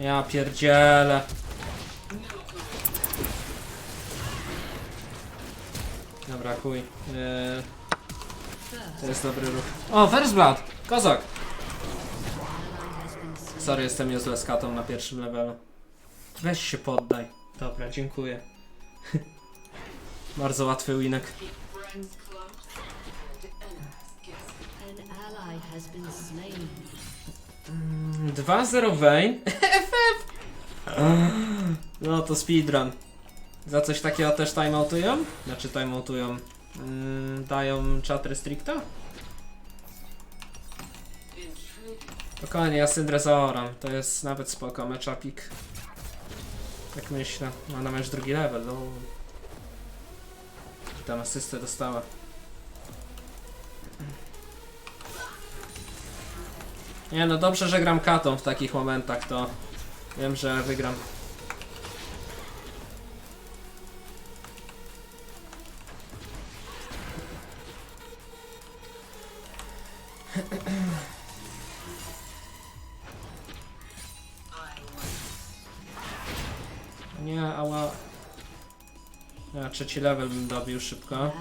Ja pierdzielę. Dobra, chuj. Eee, to jest dobry ruch. O, First Blood! Kozak! Sorry, jestem niezłe z katą na pierwszym levelu. Weź się poddaj. Dobra, dziękuję. Bardzo łatwy winek. Slain. 2-0 Vayne. No to speedrun. Za coś takiego też timeoutują? Znaczy timeoutują. Mm, dają chat restricta? Spokojnie, ja Syndrę zaoram. To jest nawet spoko matchupik. Tak myślę. Ona ma już drugi level, no. Tam asystę dostała. Nie no dobrze, że gram katą w takich momentach, to wiem, że wygram. Nie, ała. Ja trzeci level bym dobił szybko.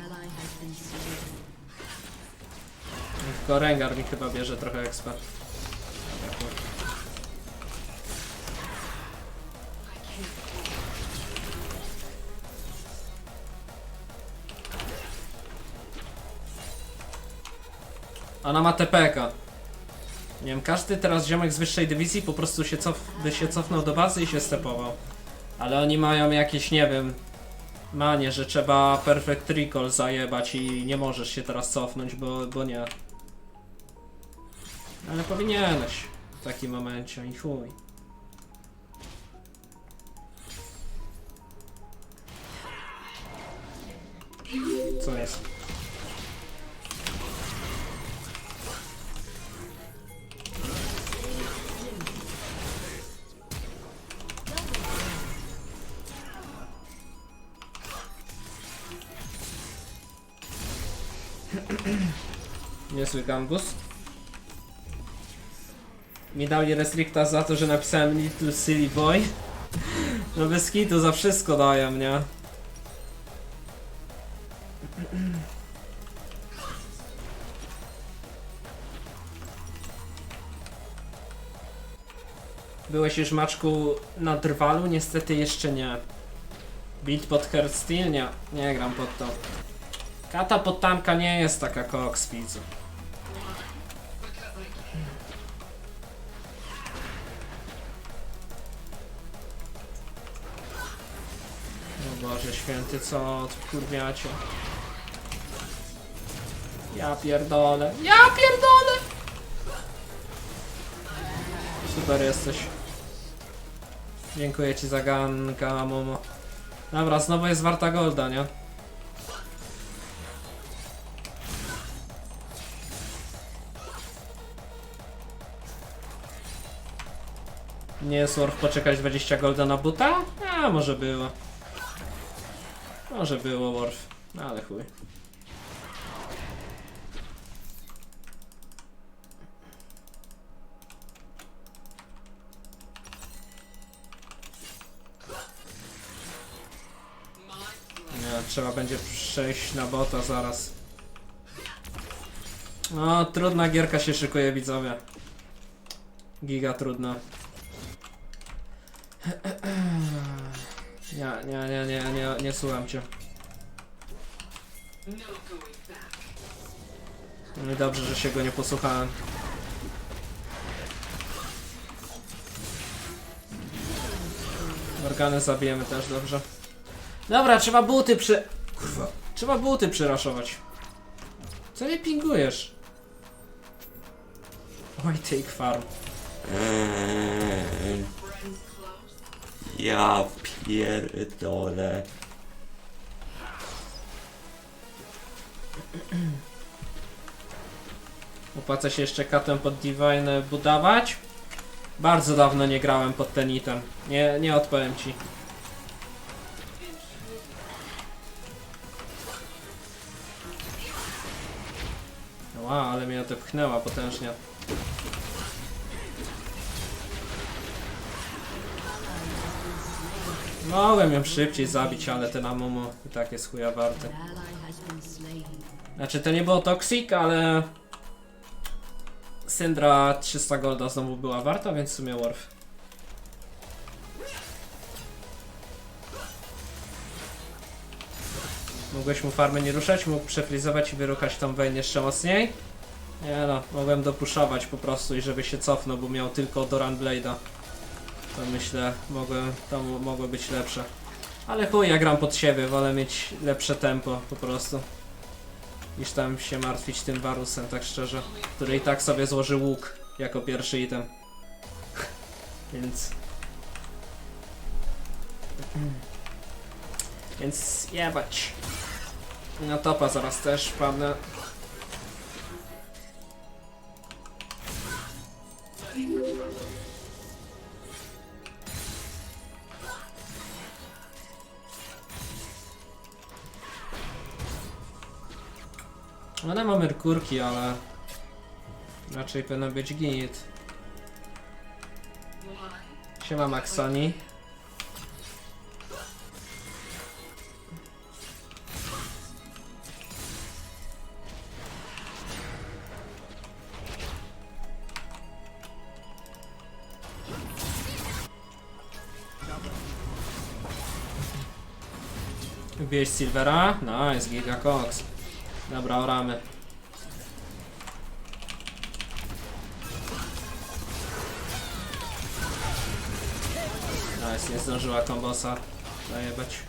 Tylko Rengar mi chyba bierze trochę expa. Ona ma TPK. Nie wiem, każdy teraz ziomek z wyższej dywizji po prostu się, cof by się cofnął do bazy i się stepował. Ale oni mają jakieś, nie wiem, manie, że trzeba perfect recall zajebać i nie możesz się teraz cofnąć, bo, bo nie. Ale powinieneś w takim momencie i chuj. Co jest? Niezły gambus. Mi dali restricta za to, że napisałem Little Silly Boy. No bez kitu za wszystko dają, nie? Byłeś już Maczku na drwalu? Niestety jeszcze nie. Beat pod Heartsteel? Nie, nie gram pod to. Kata pod nie jest taka koks, widzu. Święty, co kurwiacie? Ja pierdolę. Ja pierdolę! Super jesteś. Dziękuję ci za ganka, Momo. Dobra, znowu jest warta golda, nie? Nie jest worth poczekać 20 golda na buta? A, może było. Może było worth, no ale chuj. Nie, trzeba będzie przejść na bota zaraz. No, trudna gierka się szykuje, widzowie. Giga trudna. Nie, nie, nie, nie, nie, nie słucham cię. No i dobrze, że się go nie posłuchałem. Organy zabijemy też, dobrze. Dobra, trzeba buty przy... Kurwa. Trzeba buty przyraszować. Co nie pingujesz? Oj, take farm. Ja pierdolę. Opłaca się jeszcze katem pod Divine budować? Bardzo dawno nie grałem pod ten item. Nie, nie odpowiem ci. Ła, ale mnie to pchnęła potężnie. Mogłem ją szybciej zabić, ale ten Amumu i tak jest chuja warty. Znaczy to nie było toxic, ale Syndra 300 golda znowu była warta, więc w sumie worth. Mogłeś mu farmy nie ruszać, mógł przefrizować i wyruchać tą Vayne jeszcze mocniej? Nie no, mogłem dopuszować po prostu i żeby się cofnął, bo miał tylko Doran Blade'a. To myślę, mogłem, to mo- mogło być lepsze. Ale chuj, ja gram pod siebie, wolę mieć lepsze tempo po prostu niż tam się martwić tym Varusem, tak szczerze. Który i tak sobie złoży łuk jako pierwszy item. Więc... Więc jebać. Na topa zaraz też padnę. Ona ma Merkurki, ale raczej powinno być git. Siema Maxoni. Wbijesz Silvera? Nice, Giga Cox. Dobra, oramy. Nice, nie zdążyła kombosa zajebać.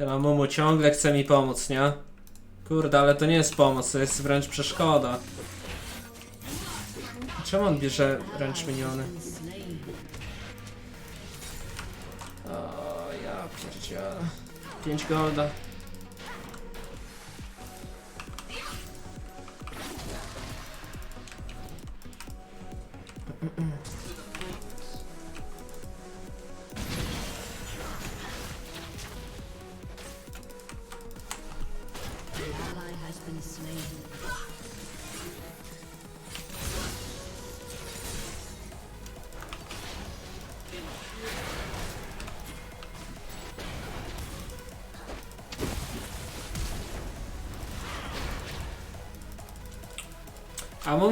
Ten Amumu ciągle chce mi pomóc, nie? Kurde, ale to nie jest pomoc, to jest wręcz przeszkoda. Czemu on bierze wręcz miniony? O, ja pierdzielę. 5 golda. Has been slain.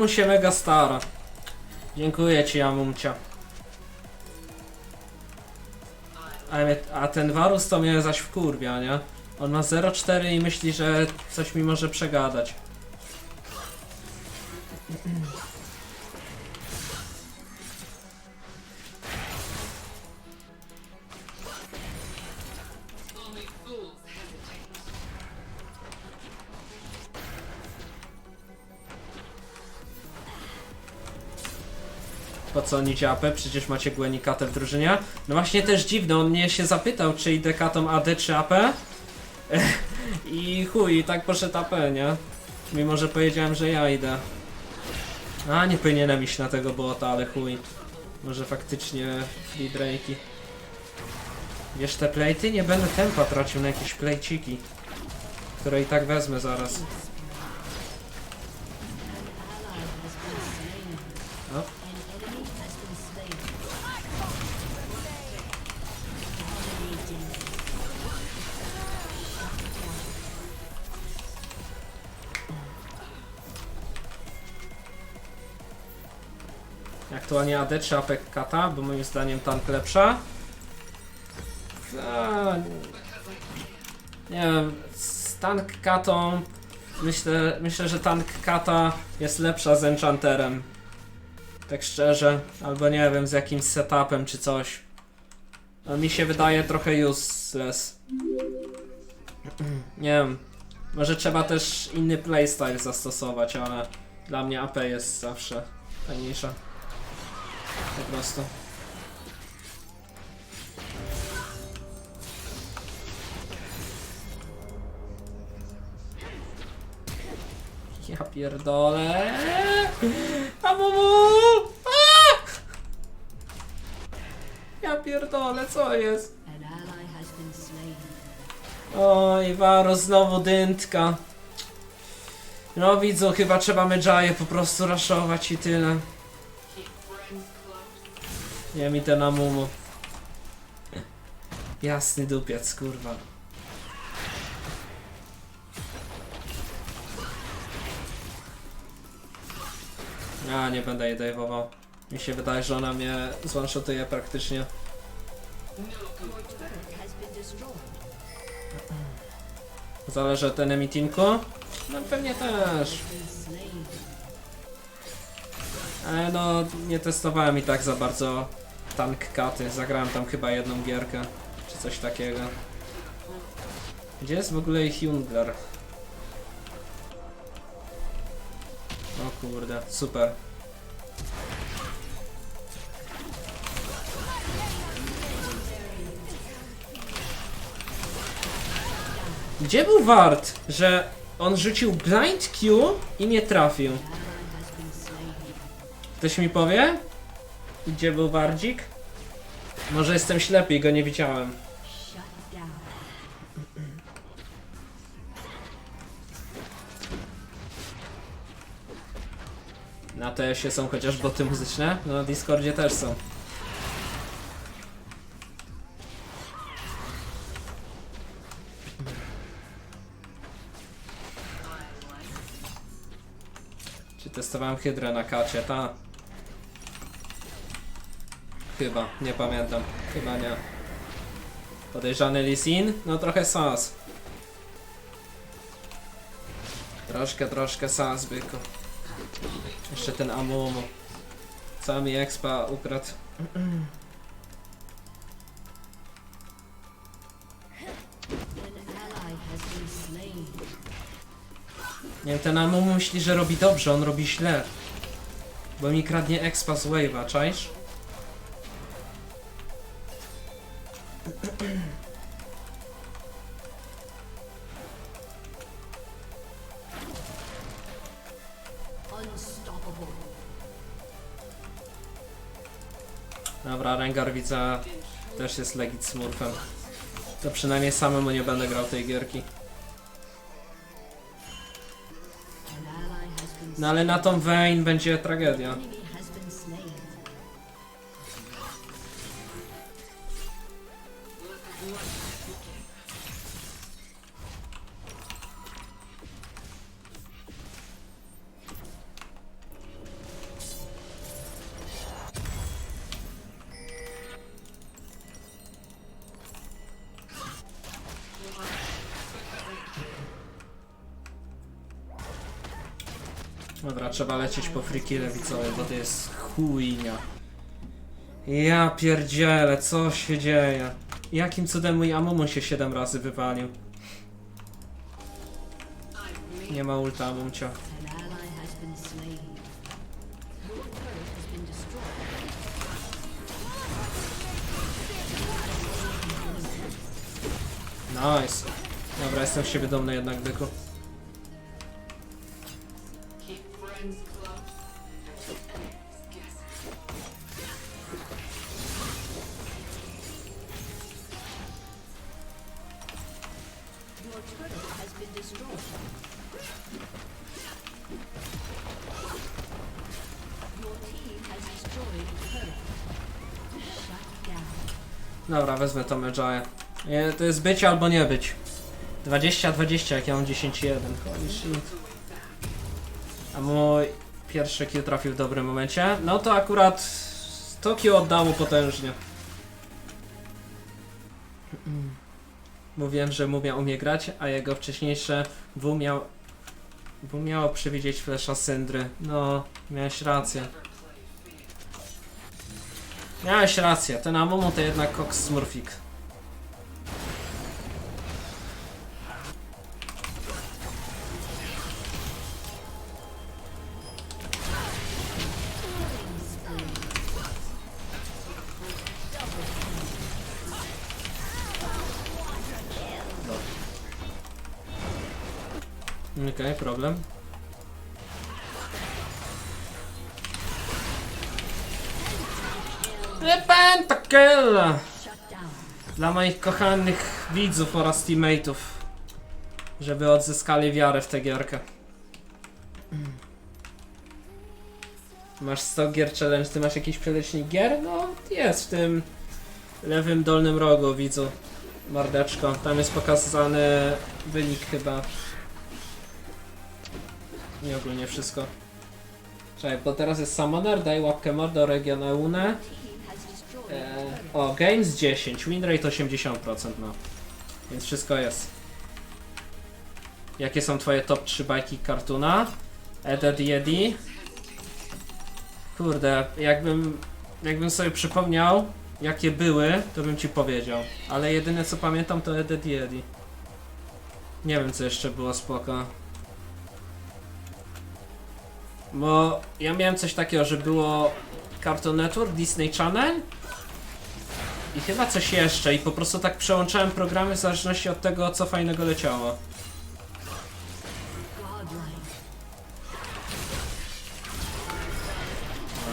Się mega stara. Dziękuję ci, Amumcia. Ale, a ten Varus to mnie zaś wkurwia, nie? On ma 0,4 i myśli, że coś mi może przegadać. Po co oni dziapę? Przecież macie Gwenikatę w drużynie. No właśnie też dziwne, on mnie się zapytał, czy idę katą AD czy AP. I chuj, i tak poszedł AP, nie? Mimo, że powiedziałem, że ja idę. A, nie powinienem iść na tego bota, ale chuj. Może faktycznie free Drake'i. Wiesz te plejty? Nie będę tempa tracił na jakieś plejciki. Które i tak wezmę zaraz. Aktualnie AD czy AP kata, bo moim zdaniem tank lepsza. Nie wiem, z tank katą Myślę, myślę, że tank kata jest lepsza z enchanterem. Tak szczerze, albo nie wiem, z jakimś setupem czy coś. A mi się wydaje trochę useless. Nie wiem. Może trzeba też inny playstyle zastosować, ale dla mnie AP jest zawsze fajniejsza. Po prostu. Ja pierdolę. Amumu! Ja pierdolę, co jest? Oj, Waro, znowu dyntka. No widzą, chyba trzeba Medjaye po prostu raszować i tyle. Nie mi ten Amumu. Jasny dupiec, kurwa. Ja nie będę jej dajwował. Mi się wydaje, że ona mnie zwanshotuje praktycznie. Zależy od teamku? No pewnie też. Ale no, nie testowałem i tak za bardzo tank katy. Zagrałem tam chyba jedną gierkę, czy coś takiego. Gdzie jest w ogóle ich jungler? O kurde, super. Gdzie był Wart, że on rzucił blind Q i mnie trafił? Ktoś mi powie? Gdzie był Wardzik? Może jestem ślepy i go nie widziałem. Na TS-ie są chociaż boty muzyczne? No na Discordzie też są. Czy testowałem hydrę na kacie? Ta. Chyba, nie pamiętam. Chyba nie. Podejrzany Lisin? No trochę sas. Troszkę, troszkę sas, byku. Jeszcze ten Amumu. Cały mi expa ukradł. Nie wiem, ten Amumu myśli, że robi dobrze, on robi źle. Bo mi kradnie expa z wave'a, czaisz? Dobra, Rengar widzę też jest legit smurfem. To przynajmniej samemu nie będę grał tej gierki. No ale na tą Vayne będzie tragedia. Dobra, trzeba lecieć po frikile widzowie, bo to jest chujnia. Ja pierdzielę, co się dzieje? Jakim cudem mój Amumu się 7 razy wywalił? Nie ma ulta destroyed. Nice. Dobra, jestem z siebie dumny jednak, byku. Your turret has been destroyed. Your team has destroyed turret. Shut down. Dobra, wezmę to Medjaya. Nie, To jest być albo nie być. 20-20, jak ja mam 10-1. Holy shit. A mój pierwszy Q trafił w dobrym momencie. No to akurat to Q oddało potężnie. Mówiłem, że Mumia umie grać, a jego wcześniejsze W miał Bo miało przewidzieć flesza Syndry. No, miałeś rację. Miałeś rację, ten Amumu to jednak Cox Smurfik. Problem. Pentakill! Dla moich kochanych widzów oraz teammateów. Żeby odzyskali wiarę w tę gierkę. Masz 100 gier challenge, ty masz jakiś przelicznik gier? No, jest w tym lewym dolnym rogu, widzu. Mordeczko. Tam jest pokazany wynik chyba. Nie ogólnie wszystko. Czekaj, bo teraz jest Summoner, daj łapkę mordo, region EUNE. Destroyed. E, o, Games 10, winrate 80%, no. Więc wszystko jest. Jakie są twoje top 3 bajki kartuna? Eded Yedi. Kurde, jakbym, jakbym sobie przypomniał, jakie były, to bym ci powiedział. Ale jedyne co pamiętam to Eded Yedi. Nie wiem co jeszcze było spoko. Bo ja miałem coś takiego, że było Cartoon Network, Disney Channel i chyba coś jeszcze i po prostu tak przełączałem programy w zależności od tego co fajnego leciało. Godlike.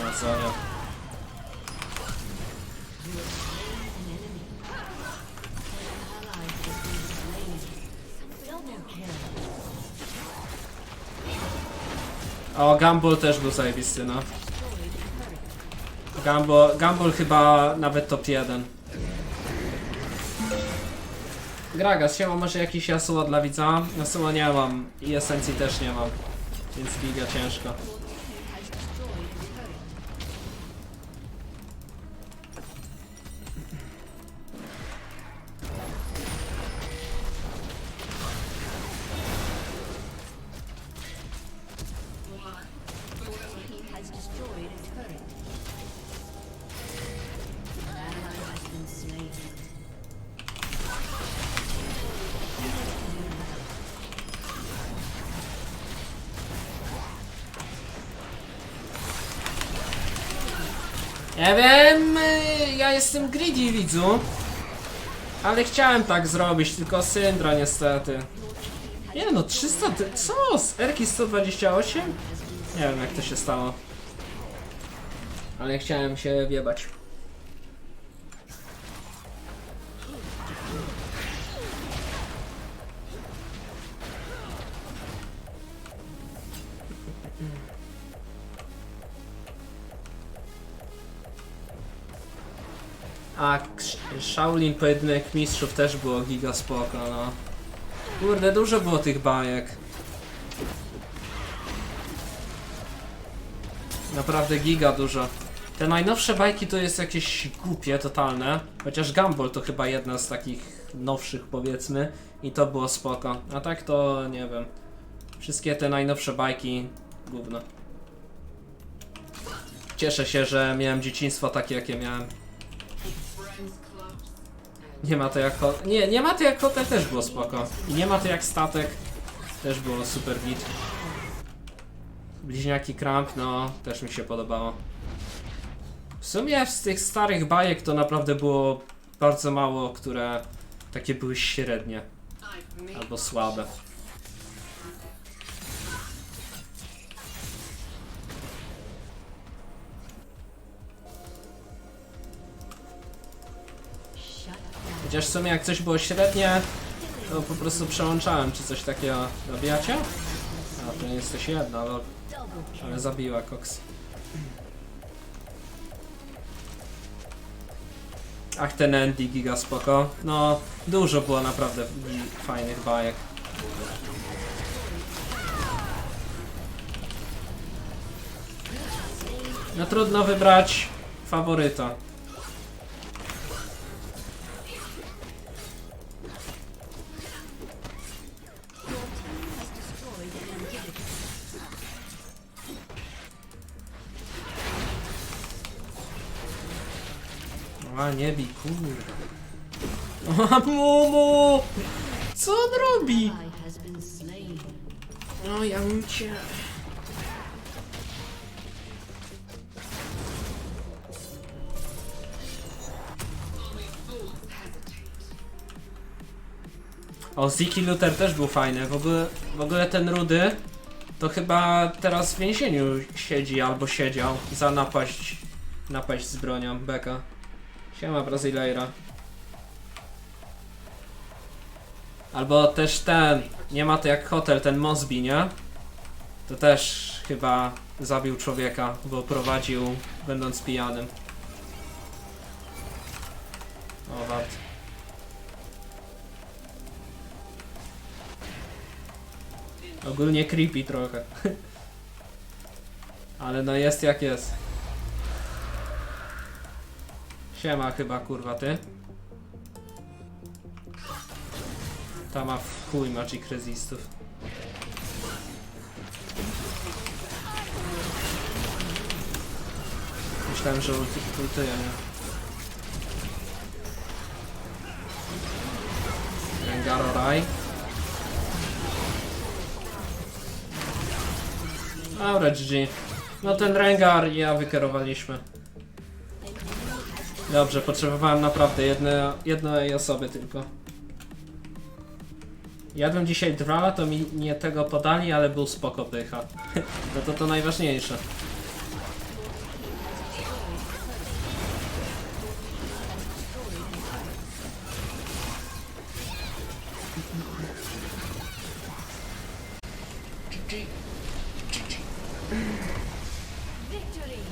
No O, Gumball też był zajebisty, no. Gumball, Gumball chyba nawet top 1. Gragas, siema, może jakiś Yasuo dla widza? Yasuo nie mam i esencji też nie mam. Więc giga ciężko. Jestem greedy widzu. Ale chciałem tak zrobić, tylko Syndra niestety. Nie no, 300, ty- co? Z Erki 128? Nie wiem jak to się stało. Ale chciałem się wiebać. Shaolin pojedynek mistrzów też było giga spoko, no. Kurde, dużo było tych bajek. Naprawdę giga dużo. Te najnowsze bajki to jest jakieś głupie, totalne. Chociaż Gumball to chyba jedna z takich nowszych powiedzmy. I to było spoko. A tak to nie wiem. Wszystkie te najnowsze bajki gówno. Cieszę się, że miałem dzieciństwo takie jakie miałem. Nie ma to jak ho- Nie, nie ma to jak hotel też było spoko. I nie ma to jak statek. Też było super git. Bliźniaki Kramp, no, też mi się podobało. W sumie z tych starych bajek to naprawdę było bardzo mało, które takie były średnie. Albo słabe. Chociaż w sumie jak coś było średnie, to po prostu przełączałem, czy coś takiego zabijacie? A, to nie jesteś jedna, ale, Double kill. ale zabiła Cox. Ach, ten Andy giga spoko. No, dużo było naprawdę fajnych bajek. No trudno wybrać faworyta. A nie bij, kurwa. O, Mumu! Co on robi? No ja bym cię... O, Ziki Luther też był fajny. W ogóle, w ogóle ten Rudy to chyba teraz w więzieniu siedzi albo siedział za napaść, napaść z bronią. Beka. Siema Brazileira. Albo też ten, nie ma to jak hotel, ten Mosby, nie? To też chyba zabił człowieka, bo prowadził będąc pijanym. O, wart. Ogólnie creepy trochę. Ale no jest jak jest. Siema chyba kurwa ty. Ta ma w chuj magic resistów. Myślałem, że ulti ultuje, nie? Rengaro Rai. Dobra, GG. No ten Rengar ja wykierowaliśmy. Dobrze, potrzebowałem naprawdę jedne, jednej osoby tylko. Jadłem dzisiaj dwa, to mi nie tego podali, ale był spoko pycha. No to to najważniejsze.